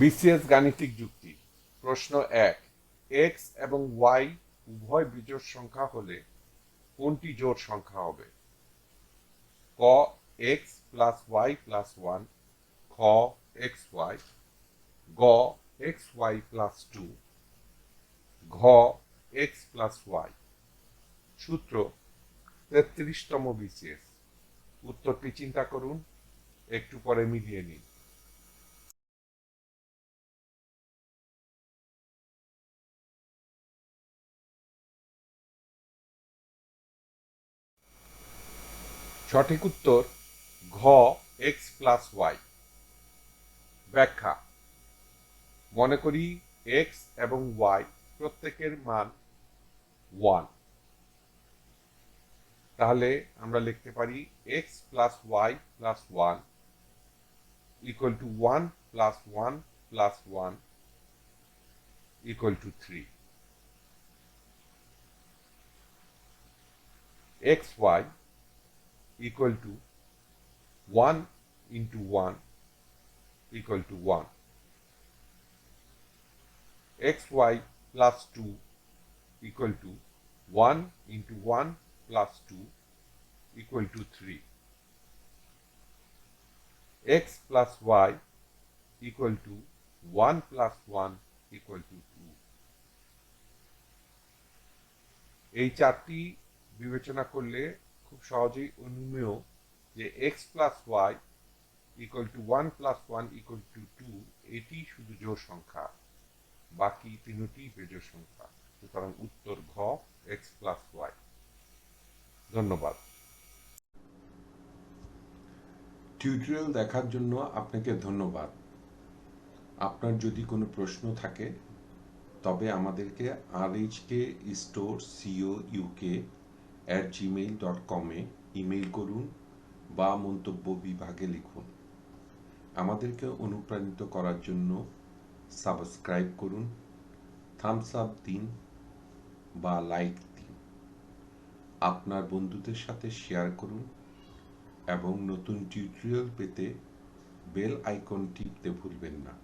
BCS গাণিতিক যুক্তি। প্রশ্ন এক এক্স এবং ওয়াই উভয় বিজোড় সংখ্যা হলে কোনটি জোড় সংখ্যা হবে? ক X plus Y plus one খ এক্স ওয়াই গ এক্স ওয়াই প্লাস টু ঘ এক্স প্লাস ওয়াই সূত্র, তেত্রিশতম বিসিএস। উত্তরটি চিন্তা করুন, একটু পরে মিলিয়ে নিন। সঠিক উত্তর ঘ এক্স প্লাস ওয়াই ব্যাখ্যা। মনে করি এক্স এবং ওয়াই প্রত্যেকের মান ওয়ান তাহলে আমরা লিখতে পারি X plus Y plus one equal to one plus one plus one equal to three X Y equal to 1 into 1 equal to 1. xy plus 2 equal to 1 into 1 plus 2 equal to 3. x plus y equal to 1 plus 1 equal to 2. এই চারটি বিবেচনা করলে খুব সহজেই অনুমেয় যে X plus Y equal to one plus one equal to two এটি শুধু জোড় সংখ্যা, বাকি তিনটি বেজোড় সংখ্যা। সুতরাং উত্তর ঘ এক্স প্লাস ওয়াই ধন্যবাদ। টিউটোরিয়াল দেখার জন্য আপনাকে ধন্যবাদ। আপনার যদি কোনো প্রশ্ন থাকে, তবে আমাদেরকে আর HK store CO UK at Gmail dot কমে ইমেল করুন বা মন্তব্য বিভাগে লিখুন। আমাদেরকে অনুপ্রাণিত করার জন্য সাবস্ক্রাইব করুন থামস আপ দিন বা লাইক দিন। আপনার বন্ধুদের সাথে শেয়ার করুন এবং নতুন টিউটোরিয়াল পেতে বেল আইকন টিপতে ভুলবেন না।